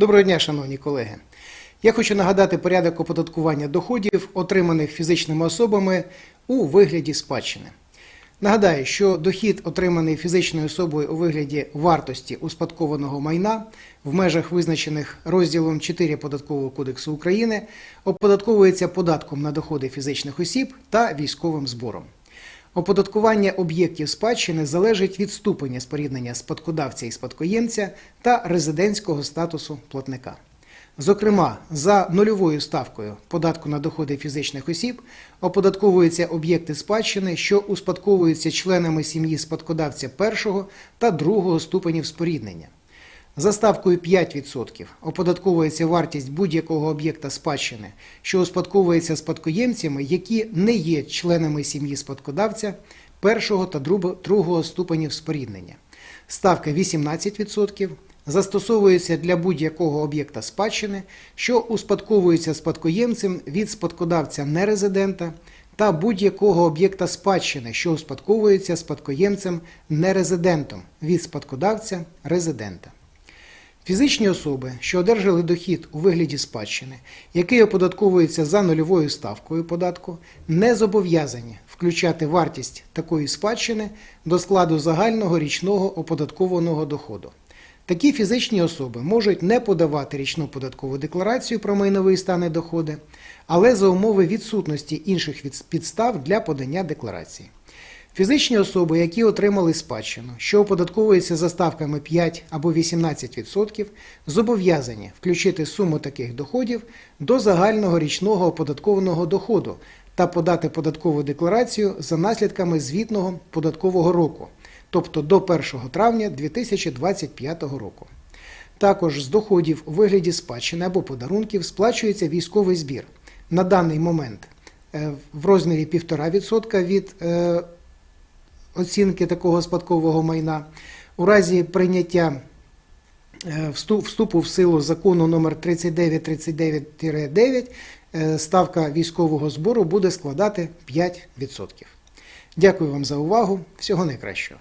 Доброго дня, шановні колеги. Я хочу нагадати порядок оподаткування доходів, отриманих фізичними особами у вигляді спадщини. Нагадаю, що дохід, отриманий фізичною особою у вигляді вартості успадкованого майна в межах визначених розділом 4 Податкового кодексу України, оподатковується податком на доходи фізичних осіб та військовим збором. Оподаткування об'єктів спадщини залежить від ступеня споріднення спадкодавця і спадкоємця та резидентського статусу платника. Зокрема, за нульовою ставкою податку на доходи фізичних осіб оподатковуються об'єкти спадщини, що успадковуються членами сім'ї спадкодавця першого та другого ступенів споріднення. За ставкою 5% оподатковується вартість будь-якого об'єкта спадщини, що успадковується спадкоємцями, які не є членами сім'ї спадкодавця першого та другого ступенів споріднення. Ставка 18% застосовується для будь-якого об'єкта спадщини, що успадковується спадкоємцем від спадкодавця нерезидента та будь-якого об'єкта спадщини, що успадковується спадкоємцем нерезидентом від спадкодавця резидента. Фізичні особи, що одержали дохід у вигляді спадщини, який оподатковується за нульовою ставкою податку, не зобов'язані включати вартість такої спадщини до складу загального річного оподаткованого доходу. Такі фізичні особи можуть не подавати річну податкову декларацію про майновий стан і доходи, але за умови відсутності інших підстав для подання декларації. Фізичні особи, які отримали спадщину, що оподатковується за ставками 5 або 18%, зобов'язані включити суму таких доходів до загального річного оподаткованого доходу та подати податкову декларацію за наслідками звітного податкового року, тобто до 1 травня 2025 року. Також з доходів у вигляді спадщини або подарунків сплачується військовий збір. На даний момент е, в розмірі 1,5% від е, оцінки такого спадкового майна. У разі прийняття е, вступу в силу закону номер 3939-9 е, ставка військового збору буде складати 5%. Дякую вам за увагу. Всього найкращого.